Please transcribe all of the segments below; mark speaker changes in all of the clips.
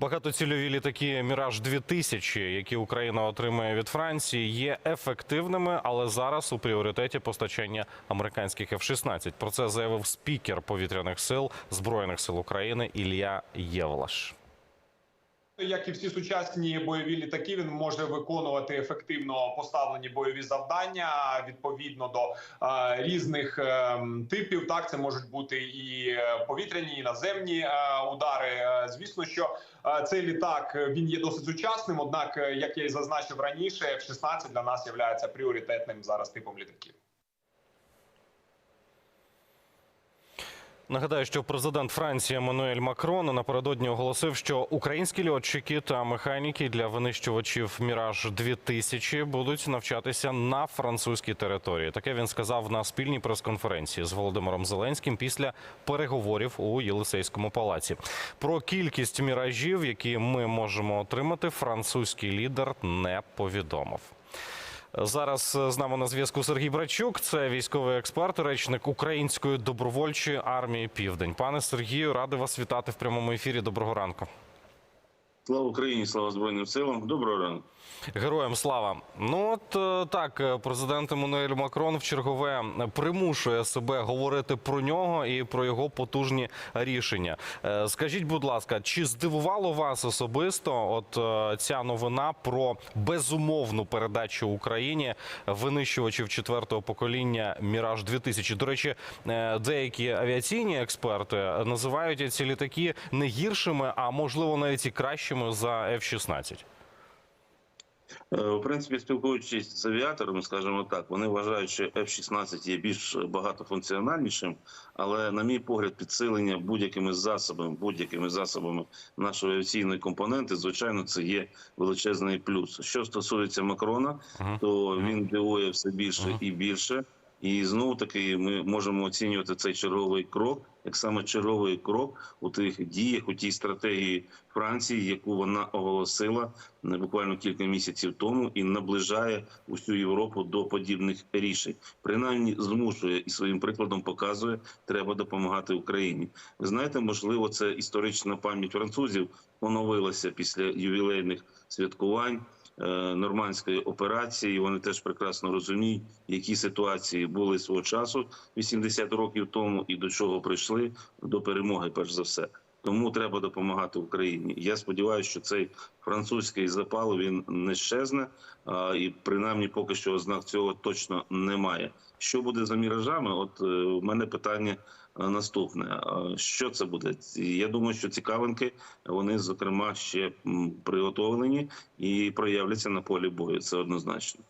Speaker 1: Багатоцільові літаки Міраж 2000 які Україна отримує від Франції, є ефективними, але зараз у пріоритеті постачання американських F-16. Про це заявив спікер повітряних сил збройних сил України Ілля Євлаш.
Speaker 2: Як і всі сучасні бойові літаки, він може виконувати ефективно поставлені бойові завдання відповідно до е, різних е, типів. Так це можуть бути і е, повітряні, і наземні е, удари. Е, Звісно, що е, цей літак е, він є досить сучасним. Однак, як я і зазначив раніше, F-16 для нас є пріоритетним зараз типом літаків.
Speaker 1: Нагадаю, що президент Франції Еммануель Макрон напередодні оголосив, що українські льотчики та механіки для винищувачів Міраж 2000 будуть навчатися на французькій території. Таке він сказав на спільній прес-конференції з Володимиром Зеленським після переговорів у Єлисейському палаці. Про кількість міражів, які ми можемо отримати, французький лідер не повідомив. Зараз е, з нами на зв'язку Сергій Брачук, це військовий експерт, речник Української добровольчої армії Південь. Пане Сергію, радий вас вітати в прямому ефірі. Доброго ранку.
Speaker 3: Слава Україні, слава Збройним силам. Доброго ранку.
Speaker 1: Героям слава. Ну от е, так, е, президент Еммануель Макрон в чергове примушує себе говорити про нього і про його потужні рішення. Е, Скажіть, будь ласка, чи здивувало вас особисто от ця новина про безумовну передачу Україні винищувачів четвертого покоління Міраж 2000 До речі, деякі авіаційні експерти називають ці літаки не гіршими, а можливо навіть і кращими за F-16.
Speaker 3: Е, В принципі, спілкуючись з авіаторами, скажімо так, вони вважають, що F-16 є більш багатофункціональнішим, але, на мій погляд, підсилення будь-якими засобами, будь-якими засобами нашої авіаційної компоненти, звичайно, це є величезний плюс. Що стосується Макрона, то він дивує все більше і більше. І знову таки ми можемо оцінювати цей черговий крок, як саме черговий крок у тих діях, у тій стратегії Франції, яку вона оголосила не буквально кілька місяців тому, і наближає усю Європу до подібних рішень. Принаймні змушує і своїм прикладом показує, треба допомагати Україні. Ви знаєте, можливо, це історична пам'ять французів поновилася після ювілейних святкувань нормандської операції. Вони теж прекрасно розуміють, які ситуації були свого часу 80 років тому, і до чого прийшли до перемоги, перш за все. Тому треба допомагати Україні. Я сподіваюся, що цей французький запал він не щезне, і принаймні поки що ознак цього точно немає. Що буде за міражами? От е, у мене питання е, наступне: що це буде? Я думаю, що цікавинки вони зокрема ще приготовлені і проявляться на полі бою. Це однозначно.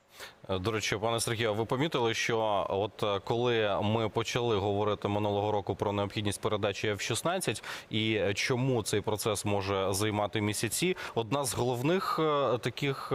Speaker 1: Е, До речі, пане Сергію, ви помітили, що от е, коли ми почали говорити минулого року про необхідність передачі F-16 і чому цей процес може займати місяці, одна з головних е, таких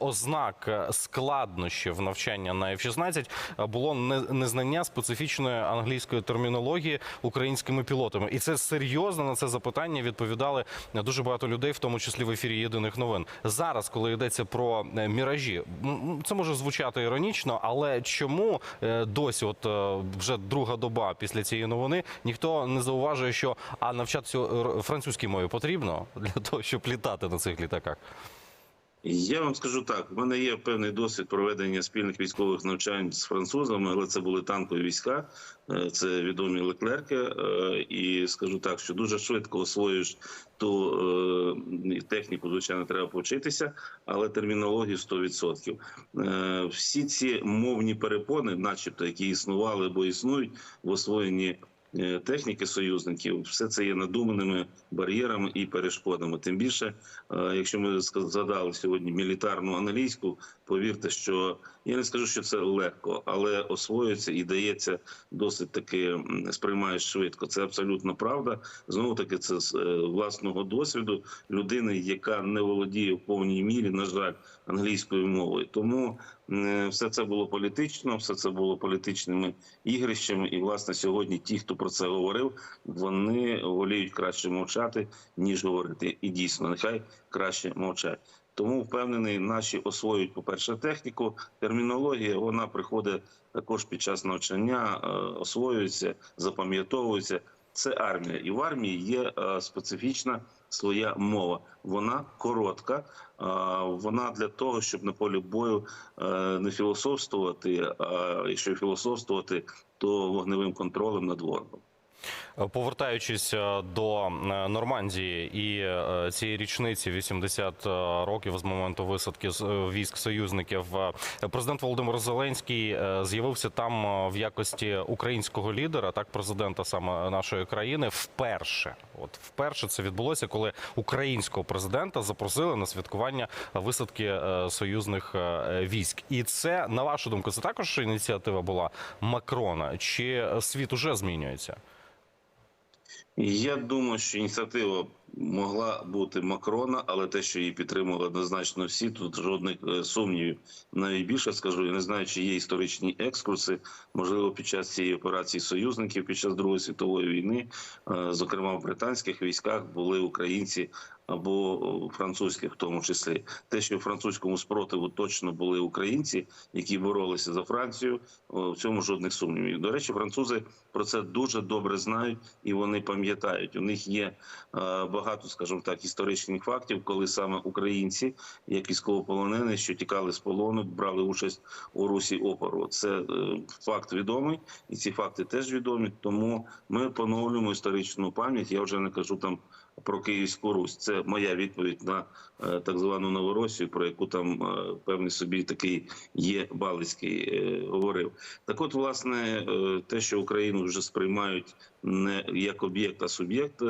Speaker 1: ознак складнощів навчання на F-16 е, було не- незнання специфічної англійської термінології українськими пілотами, і це серйозно на це запитання відповідали дуже багато людей, в тому числі в ефірі єдиних новин. Зараз, коли йдеться про міражі, м, це може звучати іронічно, але чому е, досі, от е, вже друга доба після цієї новини, ніхто не зауважує, що а навчатися р- французькій мові потрібно для того, щоб літати на цих літаках?
Speaker 3: Я вам скажу так: в мене є певний досвід проведення спільних військових навчань з французами, але це були танкові війська, е, це відомі леклерки. е, І скажу так, що дуже швидко освоюєш ту е, техніку, звичайно, треба повчитися, але термінологію 100%. Е, Всі ці мовні перепони, начебто, які існували або існують в освоєнні. Е, Техніки союзників, все це є надуманими бар'єрами і перешкодами. Тим більше, е, якщо ми згадали сьогодні мілітарну англійську, повірте, що я не скажу, що це легко, але освоюється і дається досить таки сприймаєш швидко. Це абсолютно правда. Знову таки, це з е, власного досвіду людини, яка не володіє в повній мірі, на жаль, англійською мовою. Тому е, все це було політично, все це було політичними ігрищами. І власне сьогодні ті, хто про це говорив, вони воліють краще мовчати ніж говорити. І дійсно, нехай краще мовчать. Тому впевнений, наші освоюють, по-перше, техніку. Термінологія вона приходить також під час навчання, е, освоюється, запам'ятовується. Це армія, і в армії є е, специфічна своя мова. Вона коротка. Вона для того, щоб на полі бою е, не філософствувати, а якщо філософствувати, то вогневим контролем над ворогом.
Speaker 1: Повертаючись е, до е, Нормандії і е, цієї річниці 80 років з моменту висадки військ союзників, президент Володимир Зеленський з'явився там в якості українського лідера, так президента саме нашої країни, вперше. От вперше це відбулося, коли українського президента запросили на святкування висадки союзних військ. І це на вашу думку, це також ініціатива була Макрона, чи світ уже змінюється?
Speaker 3: Я думаю, що ініціатива могла бути Макрона, але те, що її підтримували однозначно всі, тут жодних е, сумнівів. Навіть більше скажу, я не знаю, чи є історичні екскурси. Можливо, під час цієї операції союзників під час Другої світової війни, е, зокрема в британських військах, були українці. Або французьких, в тому числі те, що в французькому спротиву точно були українці, які боролися за Францію, в цьому жодних сумнівів. До речі, французи про це дуже добре знають і вони пам'ятають. У них є е, багато, скажімо так, історичних фактів, коли саме українці, як військовополонені, що тікали з полону, брали участь у русі опору. Це е, факт відомий, і ці факти теж відомі. Тому ми поновлюємо історичну пам'ять. Я вже не кажу там про Київську Русь. Це моя відповідь на е, так звану Новоросію, про яку там е, певний собі такий є Балицький е, говорив. Так, от, власне, те, що Україну вже сприймають не як об'єкт, а суб'єкт.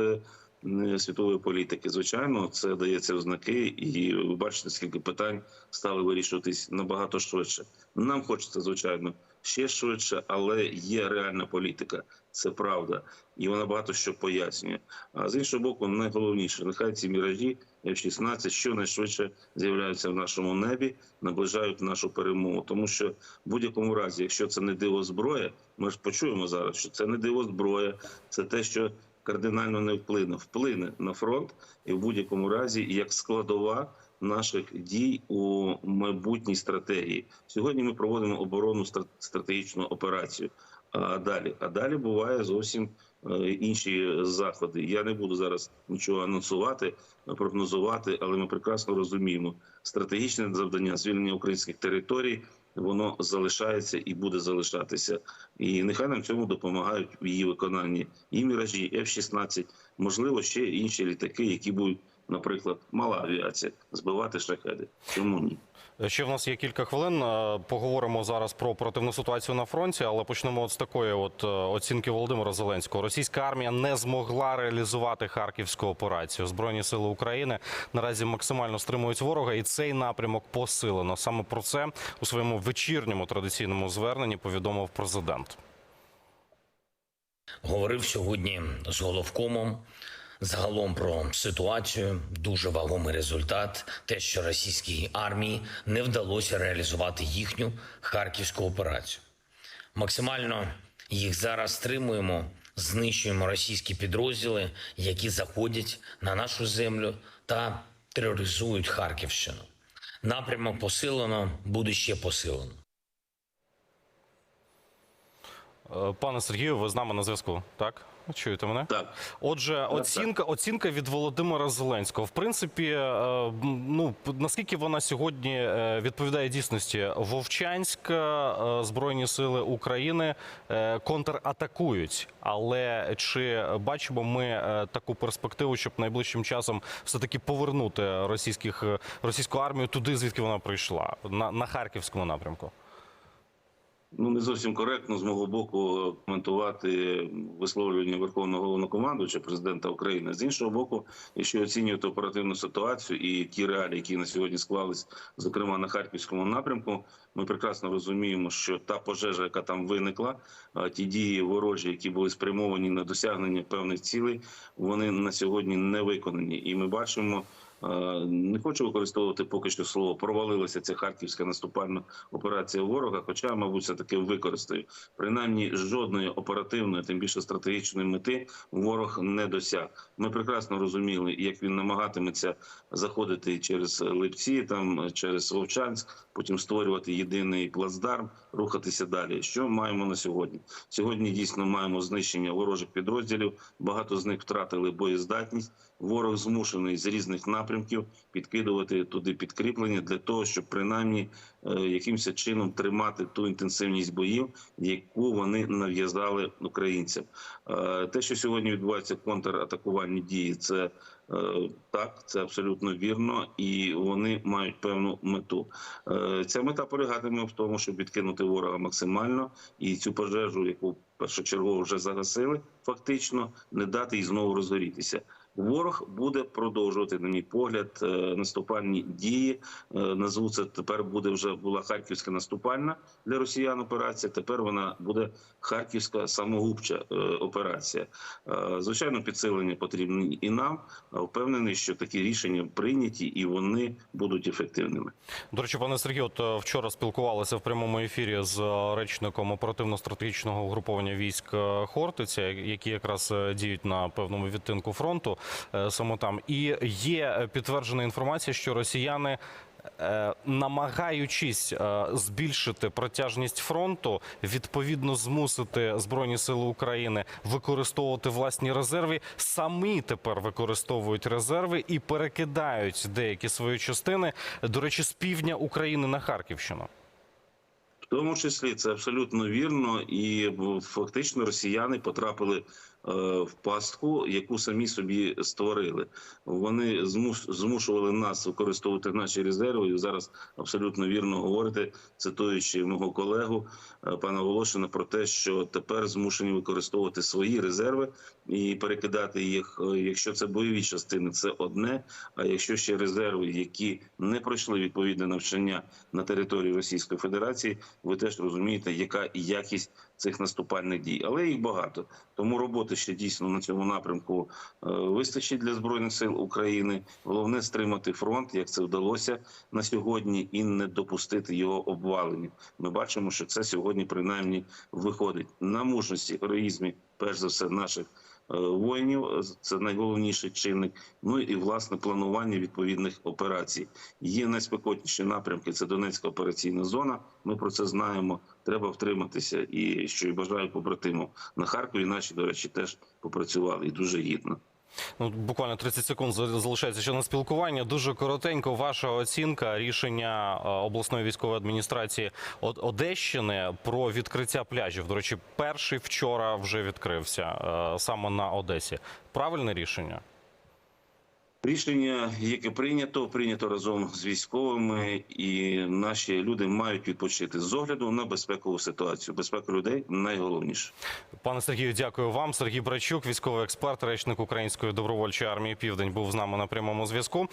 Speaker 3: Світової політики, звичайно, це дається в знаки, і ви бачите, скільки питань стали вирішуватись набагато швидше. Нам хочеться, звичайно, ще швидше, але є реальна політика. Це правда, і вона багато що пояснює. А з іншого боку, найголовніше, нехай ці міражі F-16 щонайшвидше з'являються в нашому небі, наближають нашу перемогу. Тому що в будь-якому разі, якщо це не диво зброя, ми ж почуємо зараз, що це не диво зброя, це те, що кардинально не вплине, вплине на фронт, і в будь-якому разі як складова. Наших дій у майбутній стратегії сьогодні ми проводимо оборонну стра- стратегічну операцію. А далі, а далі буває зовсім е, інші заходи. Я не буду зараз нічого анонсувати, прогнозувати, але ми прекрасно розуміємо стратегічне завдання звільнення українських територій. Воно залишається і буде залишатися, і нехай нам цьому допомагають в її виконанні і міражі, F-16, можливо, ще інші літаки, які будуть, наприклад, мала авіація, збивати шахеди. Чому ні?
Speaker 1: Ще в нас є кілька хвилин. Е, Поговоримо зараз про оперативну ситуацію на фронті, але почнемо от з такої от е, оцінки Володимира Зеленського. Російська армія не змогла реалізувати харківську операцію. Збройні сили України наразі максимально стримують ворога, і цей напрямок посилено. Саме про це у своєму вечірньому традиційному зверненні повідомив президент.
Speaker 4: Говорив сьогодні з головкомом загалом про ситуацію. Дуже вагомий результат. Те, що російській армії не вдалося реалізувати їхню харківську операцію. Максимально їх зараз стримуємо, знищуємо російські підрозділи, які заходять на нашу землю та тероризують Харківщину. Напрямок посилено, буде ще посилено.
Speaker 1: Е, Пане Сергію, ви з нами на зв'язку, так? Чуєте мене?
Speaker 3: Так.
Speaker 1: Отже, оцінка, оцінка від Володимира Зеленського. В принципі, е, ну наскільки вона сьогодні е, відповідає дійсності? Вовчанськ, е, збройні сили України е, контратакують. Але чи бачимо ми е, таку перспективу, щоб найближчим часом все таки повернути російських е, російську армію туди, звідки вона прийшла, на, на харківському напрямку?
Speaker 3: Ну, не зовсім коректно з мого боку коментувати висловлювання Верховного головнокомандуюча президента України. З іншого боку, якщо оцінювати оперативну ситуацію і ті реалії, які на сьогодні склались, зокрема на харківському напрямку, ми прекрасно розуміємо, що та пожежа, яка там виникла, а ті дії ворожі, які були спрямовані на досягнення певних цілей, вони на сьогодні не виконані, і ми бачимо. Не хочу використовувати поки що слово провалилася ця харківська наступальна операція ворога. Хоча, мабуть, все таки використаю. Принаймні, жодної оперативної, тим більше стратегічної мети ворог не досяг. Ми прекрасно розуміли, як він намагатиметься заходити через Липці, там через Вовчанськ, потім створювати єдиний плацдарм, рухатися далі. Що маємо на сьогодні? Сьогодні дійсно маємо знищення ворожих підрозділів. Багато з них втратили боєздатність. Ворог змушений з різних напрямків підкидувати туди підкріплення для того, щоб принаймні е, якимось чином тримати ту інтенсивність боїв, яку вони нав'язали українцям. Е, Те, що сьогодні відбувається контратакувальні дії, це е, так, це абсолютно вірно, і вони мають певну мету. Ця мета полягатиме в тому, щоб відкинути ворога максимально і цю пожежу, яку першочергово вже загасили, фактично не дати їй знову розгорітися. Ворог буде продовжувати, на мій погляд, е, наступальні дії. Е, Назву це тепер буде вже була харківська наступальна для росіян операція. Тепер вона буде харківська самогубча е, операція. Звичайно, підсилення потрібні і нам. Впевнений, що такі рішення прийняті і вони будуть ефективними.
Speaker 1: До речі, пане Сергію, от вчора спілкувалися в прямому ефірі з речником оперативно-стратегічного угруповання військ Хортиця, які якраз діють на певному відтинку фронту саме там. І є е, підтверджена інформація, що росіяни. е, Намагаючись е, збільшити протяжність фронту, відповідно змусити збройні сили України використовувати власні резерви, самі тепер використовують резерви і перекидають деякі свої частини, до речі, з півдня України на Харківщину.
Speaker 3: В тому числі це абсолютно вірно, і фактично росіяни потрапили е, в пастку, яку самі собі створили. Вони змушували нас використовувати наші резерви. І зараз абсолютно вірно говорите, цитуючи мого колегу е, пана Волошина, про те, що тепер змушені використовувати свої резерви і перекидати їх. е, Якщо це бойові частини, це одне. А якщо ще резерви, які не пройшли відповідне навчання на території Російської Федерації, ви теж розумієте, яка якість цих наступальних дій, але їх багато. Тому роботи ще дійсно на цьому напрямку е, вистачить для збройних сил України. Головне стримати фронт, як це вдалося на сьогодні, і не допустити його обвалення. Ми бачимо, що це сьогодні принаймні виходить на мужності, героїзмі, перш за все, наших. е, Воїнів це найголовніший чинник. Ну і власне планування відповідних операцій. Є найспекотніші напрямки. Це Донецька операційна зона. Ми про це знаємо. Треба втриматися. І що і бажаю побратимам на Харкові. Наші до речі теж попрацювали і дуже гідно.
Speaker 1: Ну, буквально 30 секунд за- залишається ще на спілкування. Дуже коротенько. Ваша оцінка рішення е, обласної військової адміністрації Одещини про відкриття пляжів. До речі, перший вчора вже відкрився е, саме на Одесі. Правильне рішення?
Speaker 3: Рішення, яке прийнято, прийнято разом з військовими, і наші люди мають відпочити з огляду на безпекову ситуацію. Безпека людей найголовніше.
Speaker 1: Пане Сергію, дякую вам. Сергій Брачук, військовий експерт, речник Української добровольчої армії Південь, був з нами на прямому зв'язку.